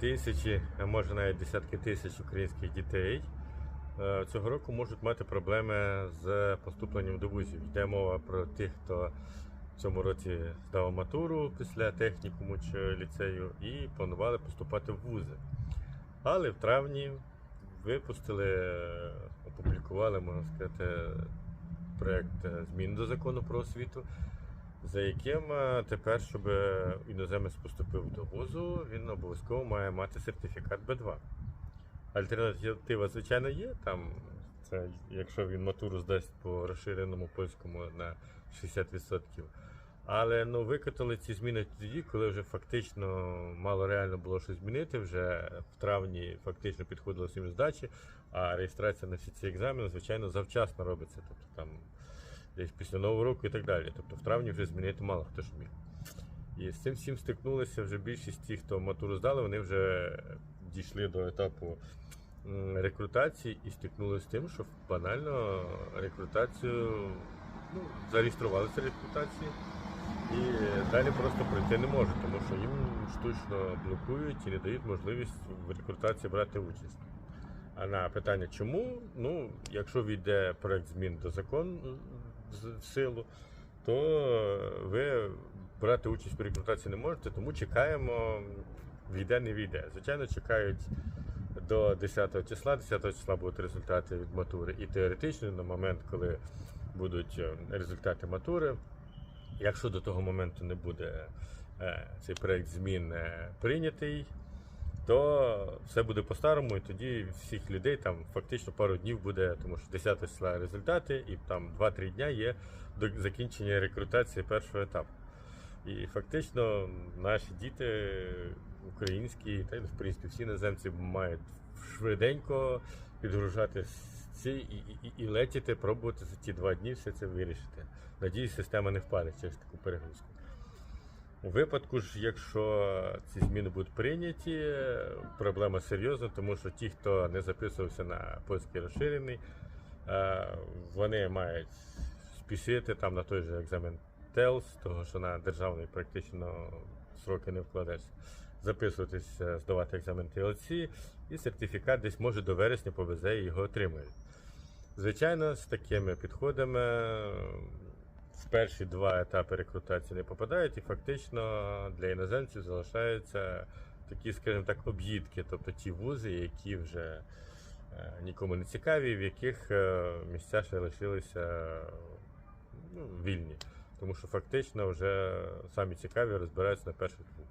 Тисячі, а може навіть десятки тисяч українських дітей е, цього року можуть мати проблеми з поступленням до вузів. Йде мова про тих, хто в цьому році здав матуру після технікуму чи ліцею і планували поступати в вузи. Але в травні випустили, е, опублікували, можна сказати, проєкт е, змін до закону про освіту, за яким е, тепер, щоб іноземець поступив до вузу, він обов'язково має мати сертифікат Б2. Альтернатива, звичайно, є. Там, це, якщо він матуру здасть по розширеному польському на 60%. Але ну, викотали ці зміни тоді, коли вже фактично мало реально було щось змінити. Вже в травні фактично підходило сім здачі, а реєстрація на всі ці екзамени, звичайно, завчасно робиться. Тобто там десь після Нового року і так далі. Тобто в травні вже змінити мало хто ж міг. І з цим всім стикнулися вже більшість тих, хто матуру здали, вони вже дійшли до етапу рекрутації і стикнулися з тим, що банально рекрутацію ну, зареєструвалися рекрутації. І далі просто пройти не можуть, тому що їм штучно блокують і не дають можливість в рекрутації брати участь. А на питання чому? Ну, якщо війде проект змін до закону в силу, то ви брати участь в рекрутації не можете, тому чекаємо, війде, не війде. Звичайно, чекають до 10 числа. 10 числа будуть результати від матури. І теоретично на момент, коли будуть е, результати матури, Якщо до того моменту не буде е, цей проект змін е, прийнятий, то все буде по-старому, і тоді всіх людей там фактично пару днів буде, тому що 10 числа результати, і там 2-3 дня є до закінчення рекрутації першого етапу. І фактично наші діти українські, та в принципі всі іноземці мають швиденько підгружати ці і, і, і летіти, пробувати за ті два дні все це вирішити. Надіюсь, система не впаде через таку перегрузку. У випадку ж, якщо ці зміни будуть прийняті, проблема серйозна, тому що ті, хто не записувався на польський розширений, е, вони мають спішити там на той же екзамен ТЕЛС, того що на державний практично сроки не вкладешся. Записуватись, е, здавати екзамен TLC, і сертифікат десь може до вересня повезе і його отримають. Звичайно, з такими підходами е, в перші два етапи рекрутації не попадають, і фактично для іноземців залишаються такі, скажімо так, об'їдки, тобто ті вузи, які вже е, нікому не цікаві, в яких е, місця ще лишилися ну, вільні. Тому що фактично вже самі цікаві розбираються на перших двох.